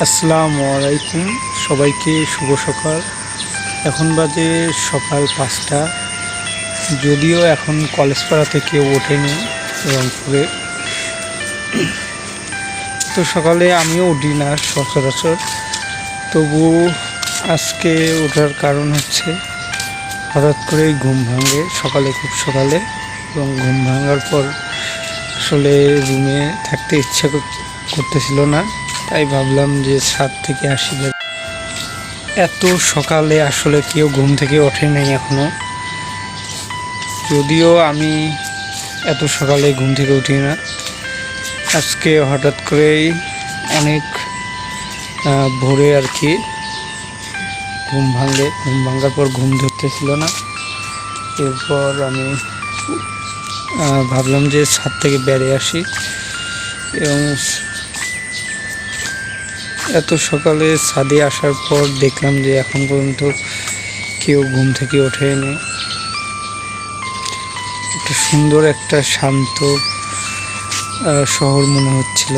আসসালামু আলাইকুম। সবাইকে শুভ সকাল। এখন বাজে সকাল পাঁচটা। যদিও এখন কলেজ পাড়া থেকে ওঠেনি রংপুরে। তো সকালে আমিও উঠি না সচরাচর। তবু আজকে ওঠার কারণ হচ্ছে হঠাৎ করেই ঘুম ভাঙে সকালে খুব সকালে এবং ঘুম ভাঙার পর আসলে রুমে থাকতে ইচ্ছা কর- করতেছিল না। তাই ভাবলাম যে ছাদ থেকে আসি এত সকালে আসলে কেউ ঘুম থেকে ওঠে নাই এখনও। যদিও আমি এত সকালে ঘুম থেকে উঠি না। আজকে হঠাৎ করেই অনেক ভোরে আর কি ঘুম ভাঙলে, ঘুম ভাঙার পর ঘুম ধরতেছিল না। এরপর আমি ভাবলাম যে ছাদ থেকে বেড়ে আসি। এবং এত সকালে ছাদে আসার পর দেখলাম যে এখন পর্যন্ত কেউ ঘুম থেকে ওঠেনি। একটা সুন্দর একটা শান্ত শহর মনে হচ্ছিল।